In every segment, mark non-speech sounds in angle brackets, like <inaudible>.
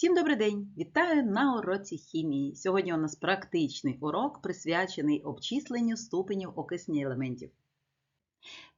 Всім добрий день! Вітаю на уроці хімії. Сьогодні у нас практичний урок, присвячений обчисленню ступенів окисні елементів.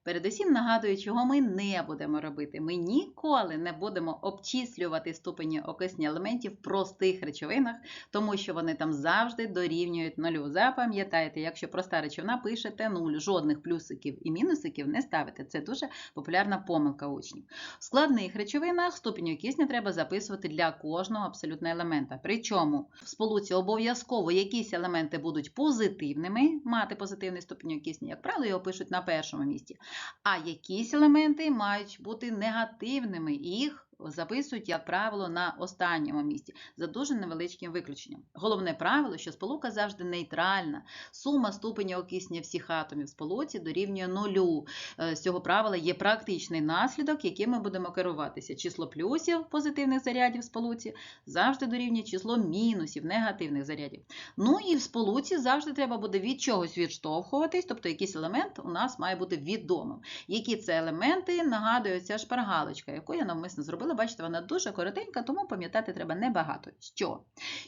Передусім нагадую, чого ми не будемо робити. Ми ніколи не будемо обчислювати ступені окисні елементів в простих речовинах, тому що вони там завжди дорівнюють нулю. Запам'ятайте, якщо проста речовина пишете нуль, жодних плюсиків і мінусиків не ставите. Це дуже популярна помилка учнів. В складних речовинах ступінь окисня треба записувати для кожного абсолютно елемента. Причому в сполуці обов'язково якісь елементи будуть позитивними, мати позитивний ступінь окисня, як правило, його пишуть на першому місці. А якісь елементи мають бути негативними, їх записують, як правило, на останньому місці, за дуже невеличким виключенням. Головне правило, що сполука завжди нейтральна. Сума ступеня окисня всіх атомів сполуці дорівнює нулю. Е, З цього правила є практичний наслідок, яким ми будемо керуватися. Число плюсів позитивних зарядів в сполуці завжди дорівнює число мінусів негативних зарядів. Ну і в сполуці завжди треба буде від чогось відштовхуватись, тобто якийсь елемент у нас має бути відомим. Які це елементи, нагадує ця шпаргалочка, яку я навмисно зробила. Бачите, вона дуже коротенька, тому пам'ятати треба небагато. Що?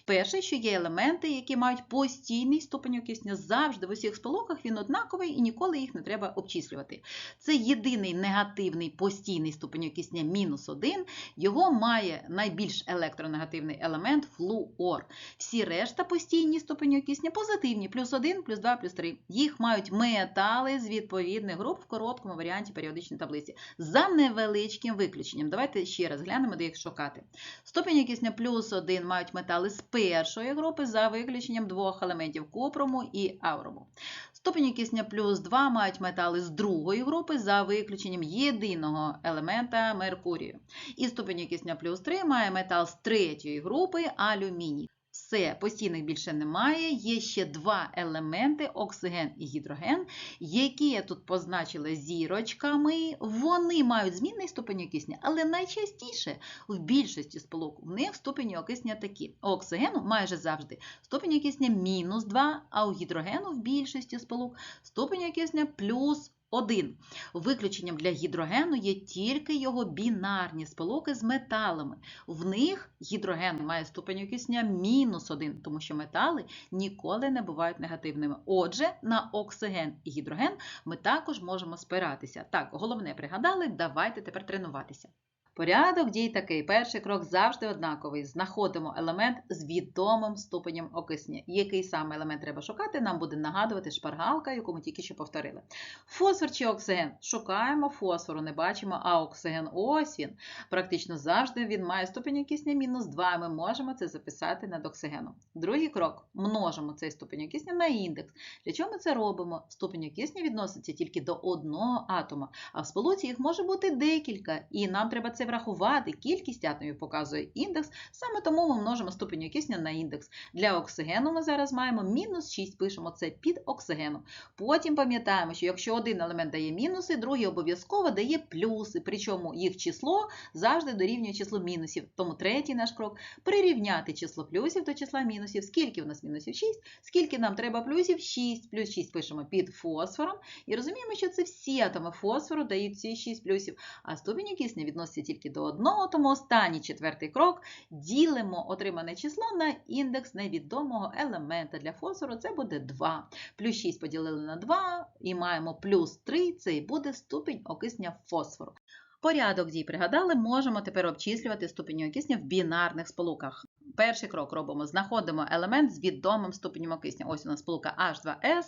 Перше, що є елементи, які мають постійний ступень окисня, завжди в усіх сполуках він однаковий і ніколи їх не треба обчислювати. Це єдиний негативний постійний ступень окисня мінус 1, його має найбільш електронегативний елемент флуор. Всі решта постійні ступені окисня позитивні, плюс 1, плюс 2, плюс 3. Їх мають метали з відповідних груп в короткому варіанті періодичної таблиці. За невеличким виключенням. Давайте ще раз глянемо, де їх шукати. Ступені кисня плюс 1 мають метали з першої групи за виключенням двох елементів копрому і аврому. Ступені кисня плюс 2 мають метали з другої групи за виключенням єдиного елемента Меркурію. І ступені кисня плюс 3 має метал з третьої групи алюміній. Все, постійних більше немає. Є ще два елементи оксиген і гідроген, які я тут позначила зірочками. Вони мають змінний ступень окисня, але найчастіше в більшості сполук в них ступені окисня такі. У оксигену майже завжди ступень окисня мінус 2, а у гідрогену в більшості сполук ступень окисня плюс 1. Виключенням для гідрогену є тільки його бінарні сполуки з металами. В них гідроген має ступень окисня мінус 1, тому що метали ніколи не бувають негативними. Отже, на оксиген і гідроген ми також можемо спиратися. Так, головне пригадали, давайте тепер тренуватися. Порядок дій такий. Перший крок завжди однаковий. Знаходимо елемент з відомим ступенем окисня. Який саме елемент треба шукати, нам буде нагадувати шпаргалка, яку ми тільки що повторили. Фосфор чи оксиген? Шукаємо фосфору, не бачимо, а оксиген ось він. Практично завжди він має ступень окисня мінус 2, ми можемо це записати над оксигеном. Другий крок множимо цей ступень окисня на індекс. Для чого ми це робимо? Ступень окисня відноситься тільки до одного атома, а в сполуці їх може бути декілька, і нам треба це врахувати. Кількість атомів показує індекс, саме тому ми множимо ступень окисня на індекс. Для оксигену ми зараз маємо мінус 6, пишемо це під оксигеном. Потім пам'ятаємо, що якщо один елемент дає мінуси, другий обов'язково дає плюси, причому їх число завжди дорівнює числу мінусів. Тому третій наш крок прирівняти число плюсів до числа мінусів. Скільки у нас мінусів 6, скільки нам треба плюсів 6, плюс 6 пишемо під фосфором. І розуміємо, що це всі атоми фосфору дають ці 6 плюсів, а ступінь кисня відноситься до одного, тому останній четвертий крок ділимо отримане число на індекс невідомого елемента. Для фосфору це буде 2. Плюс 6 поділили на 2 і маємо плюс 3, це і буде ступінь окисня фосфору. Порядок дій пригадали, можемо тепер обчислювати ступінь окисня в бінарних сполуках. Перший крок робимо, знаходимо елемент з відомим ступенем окисня. Ось у нас сполука H2S.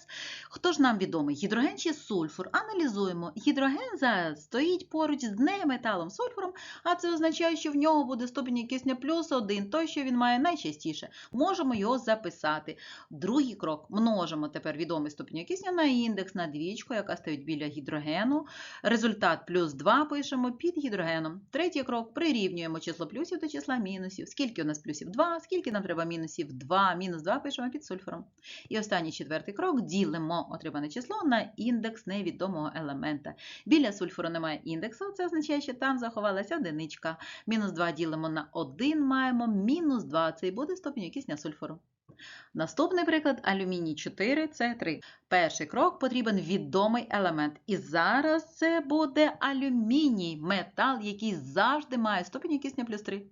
Хто ж нам відомий? Гідроген чи сульфур? Аналізуємо. Гідроген зараз стоїть поруч з неметалом сульфуром, а це означає, що в нього буде ступінь кисня плюс 1, той, що він має найчастіше. Можемо його записати. Другий крок множимо тепер відомий ступінь кисня на індекс, на двічку, яка стоїть біля гідрогену. Результат плюс 2 пишемо під гідрогеном. Третій крок прирівнюємо число плюсів до числа мінусів. Скільки у нас плюсів? 2, скільки нам треба мінусів 2, мінус 2 пишемо під сульфуром. І останній четвертий крок ділимо отримане число на індекс невідомого елемента. Біля сульфуру немає індексу, це означає, що там заховалася одиничка. Мінус 2 ділимо на 1, маємо мінус 2, це і буде ступінь кисня сульфуру. Наступний приклад алюміній 4 с 3 Перший крок потрібен відомий елемент. І зараз це буде алюміній, метал, який завжди має ступінь кисня плюс 3.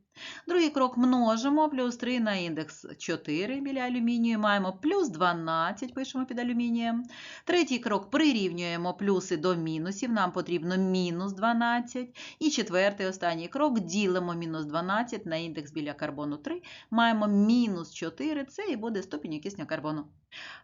Другий крок множимо, плюс 3 на індекс 4 біля алюмінію, маємо плюс 12, пишемо під алюмінієм. Третій крок прирівнюємо плюси до мінусів, нам потрібно мінус 12. І четвертий, останній крок, ділимо мінус 12 на індекс біля карбону 3, маємо мінус 4, це і буде ступінь окисня карбону.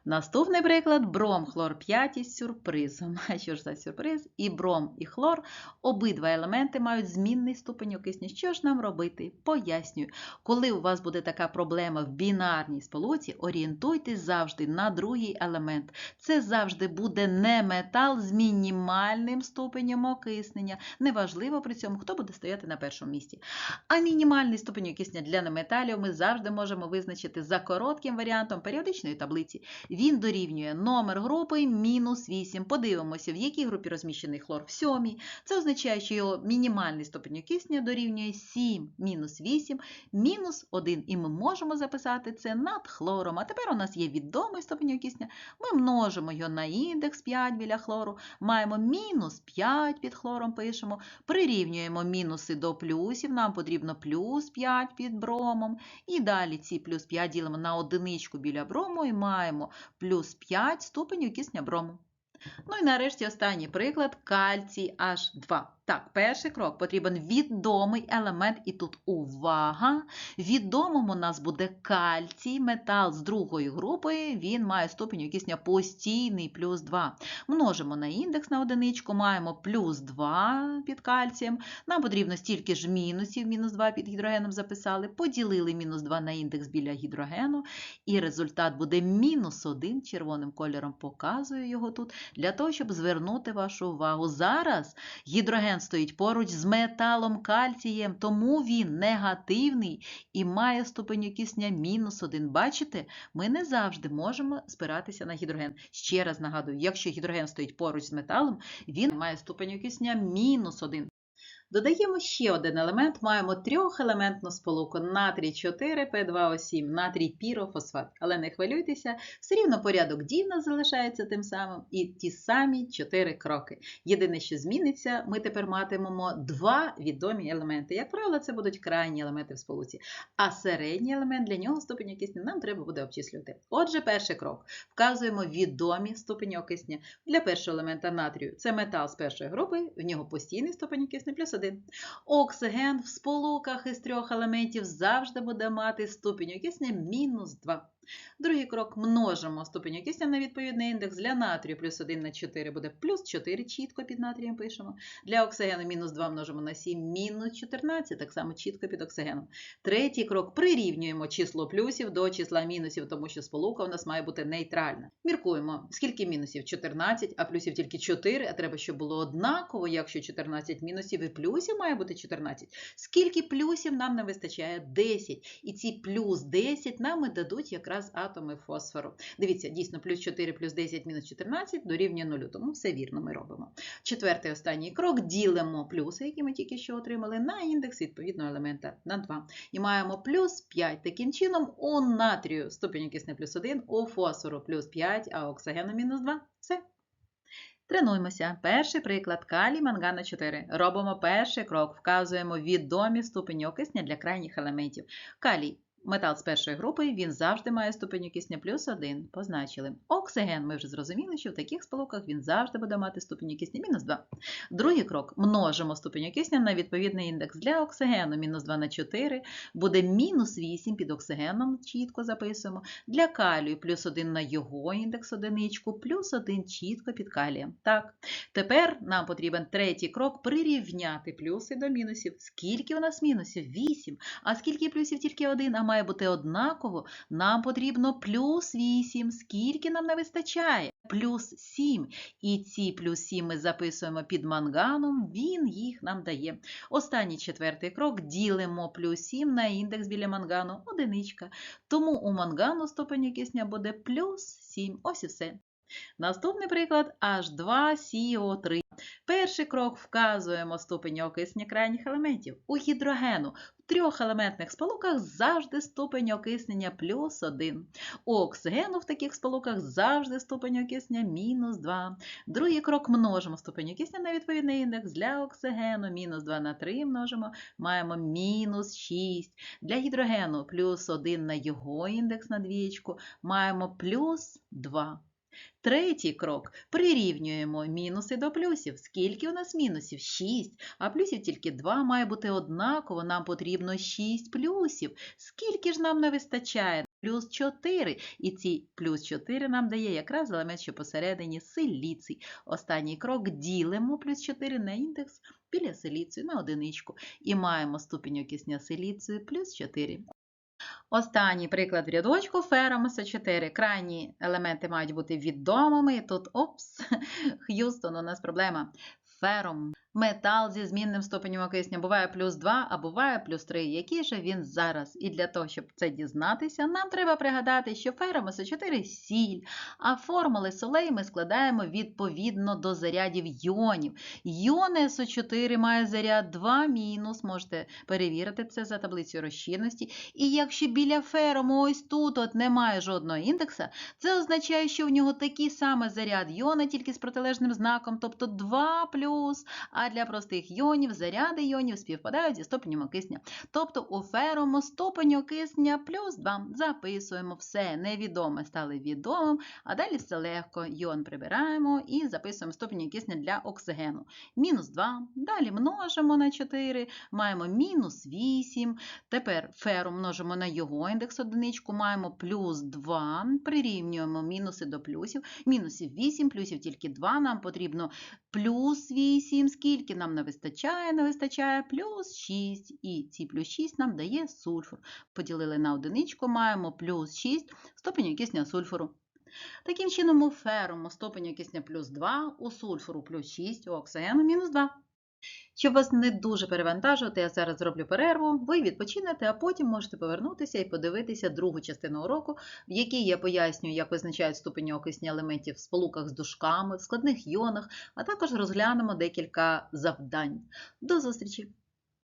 Наступний приклад бром хлор 5 із сюрпризом. <laughs> А що ж за сюрприз? І бром, і хлор обидва елементи мають змінний ступень окисня. Що ж нам робити? Пояснюю. Коли у вас буде така проблема в бінарній сполуці, орієнтуйтесь завжди на другий елемент. Це завжди буде не метал з мінімальним ступенем окиснення. Неважливо при цьому, хто буде стояти на першому місці. А мінімальний ступень окиснення для неметалів ми завжди можемо визначити за коротким варіантом періодичної таблиці. Він дорівнює номер групи мінус 8. Подивимося, в якій групі розміщений хлор в сьомій. Це означає, що його мінімальний ступень окиснення дорівнює 7 мінус 8 мінус 1. І ми можемо записати це над хлором. А тепер у нас є відомий ступень окиснення. Ми множимо його на індекс 5 біля хлору. Маємо мінус 5 під хлором пишемо. Прирівнюємо мінуси до плюсів. Нам потрібно плюс 5 під бромом. І далі ці плюс 5 ділимо на одиничку біля брому і маємо плюс 5 ступенів кисня брому. Ну і нарешті останній приклад кальцій H2. Так, перший крок потрібен відомий елемент, і тут увага. Відомим у нас буде кальцій, метал з другої групи, він має ступінь окисня постійний плюс 2. Множимо на індекс на одиничку, маємо плюс 2 під кальцієм. Нам потрібно стільки ж мінусів, мінус 2 під гідрогеном записали, поділили мінус 2 на індекс біля гідрогену, і результат буде мінус 1, червоним кольором показую його тут, для того, щоб звернути вашу увагу. Зараз гідроген стоїть поруч з металом кальцієм, тому він негативний і має ступень кисня мінус 1. Бачите, ми не завжди можемо спиратися на гідроген. Ще раз нагадую, якщо гідроген стоїть поруч з металом, він має ступень кисня мінус 1. Додаємо ще один елемент, маємо трьохелементну сполуку натрій 4 П2О7, натрій пірофосфат. Але не хвилюйтеся, все рівно порядок дій нас залишається тим самим і ті самі 4 кроки. Єдине, що зміниться, ми тепер матимемо два відомі елементи. Як правило, це будуть крайні елементи в сполуці. А середній елемент для нього ступень окисня нам треба буде обчислювати. Отже, перший крок. Вказуємо відомі ступені окисня. Для першого елемента натрію це метал з першої групи, в нього постійний ступень окисня плюс 1. Оксиген в сполуках із трьох елементів завжди буде мати ступінь окисня мінус 2. Другий крок множимо ступінь окисня на відповідний індекс. Для натрію плюс 1 на 4 буде плюс 4, чітко під натрієм пишемо. Для оксигену мінус 2 множимо на 7, мінус 14, так само чітко під оксигеном. Третій крок прирівнюємо число плюсів до числа мінусів, тому що сполука у нас має бути нейтральна. Міркуємо, скільки мінусів? 14, а плюсів тільки 4, а треба, щоб було однаково, якщо 14 мінусів і плюсів має бути 14. Скільки плюсів нам не вистачає? 10. І ці плюс 10 нам і дадуть якраз атоми фосфору. Дивіться, дійсно, плюс 4 плюс 10 мінус 14 дорівнює 0, тому все вірно ми робимо. Четвертий останній крок ділимо плюси, які ми тільки що отримали, на індекс відповідного елемента на 2. І маємо плюс 5. Таким чином, у натрію ступінь окисне плюс 1, у фосфору плюс 5, а оксигену мінус 2. Все. Тренуємося. Перший приклад калій мангана 4. Робимо перший крок, вказуємо відомі ступені окисня для крайніх елементів. Калій Метал з першої групи він завжди має ступень окисня плюс 1. Позначили. Оксиген, ми вже зрозуміли, що в таких сполуках він завжди буде мати ступень окисня мінус 2. Другий крок множимо ступень окисня на відповідний індекс для оксигену мінус 2 на 4, буде мінус 8 під оксигеном, чітко записуємо. Для калію плюс 1 на його індекс одиничку, плюс 1 чітко під калієм. Так. Тепер нам потрібен третій крок прирівняти плюси до мінусів. Скільки у нас мінусів? 8. А скільки плюсів тільки 1? А має бути однаково, нам потрібно плюс 8. Скільки нам не вистачає? Плюс 7. І ці плюс 7 ми записуємо під манганом, він їх нам дає. Останній четвертий крок ділимо плюс 7 на індекс біля мангану, одиничка. Тому у мангану ступеню кисня буде плюс 7. Ось і все. Наступний приклад H2CO3. Перший крок вказуємо ступені окиснення крайніх елементів. У гідрогену в трьох елементних сполуках завжди ступень окиснення плюс 1. У оксигену в таких сполуках завжди ступень окиснення мінус 2. Другий крок множимо ступень окиснення на відповідний індекс. Для оксигену мінус 2 на 3 множимо, маємо мінус 6. Для гідрогену плюс 1 на його індекс на двічку, маємо плюс 2. Третій крок. Прирівнюємо мінуси до плюсів. Скільки у нас мінусів? 6. А плюсів тільки 2 має бути однаково. Нам потрібно 6 плюсів. Скільки ж нам не вистачає? Плюс 4. І ці плюс 4 нам дає якраз елемент, що посередині силіцій. Останній крок ділимо плюс 4 на індекс біля силіцію на одиничку. І маємо ступінь окисня силіцію плюс 4. Останній приклад в рядочку фером С4. Крайні елементи мають бути відомими. Тут опс, <laughs> Х'юстон, у нас проблема. Фером. Метал зі змінним ступенем окисня буває плюс 2, а буває плюс 3. Який же він зараз? І для того, щоб це дізнатися, нам треба пригадати, що фером С4 сіль, а формули солей ми складаємо відповідно до зарядів йонів. Йон СО4 має заряд 2 мінус, можете перевірити це за таблицею розчинності. І якщо біля ферому ось тут от немає жодного індекса, це означає, що в нього такий самий заряд йона, тільки з протилежним знаком, тобто 2 плюс. А для простих йонів заряди йонів співпадають зі ступенем окисня. Тобто у ферому ступень окисня плюс 2. Записуємо все невідоме стали відомим, а далі все легко. Йон прибираємо і записуємо ступень окисня для оксигену. Мінус 2. Далі множимо на 4, маємо мінус 8. Тепер феру множимо на його індекс одиничку, маємо плюс 2. Прирівнюємо мінуси до плюсів. Мінусів 8, плюсів тільки 2. Нам потрібно плюс 8. Скільки нам не вистачає? Не вистачає плюс 6. І ці плюс 6 нам дає сульфур. Поділили на одиничку, маємо плюс 6 ступень окисня сульфуру. Таким чином, у феруму ступень окисня плюс 2, у сульфуру плюс 6, у оксигену мінус 2. Щоб вас не дуже перевантажувати, я зараз зроблю перерву, ви відпочинете, а потім можете повернутися і подивитися другу частину уроку, в якій я пояснюю, як визначають ступені окисні елементів в сполуках з дужками, в складних йонах, а також розглянемо декілька завдань. До зустрічі!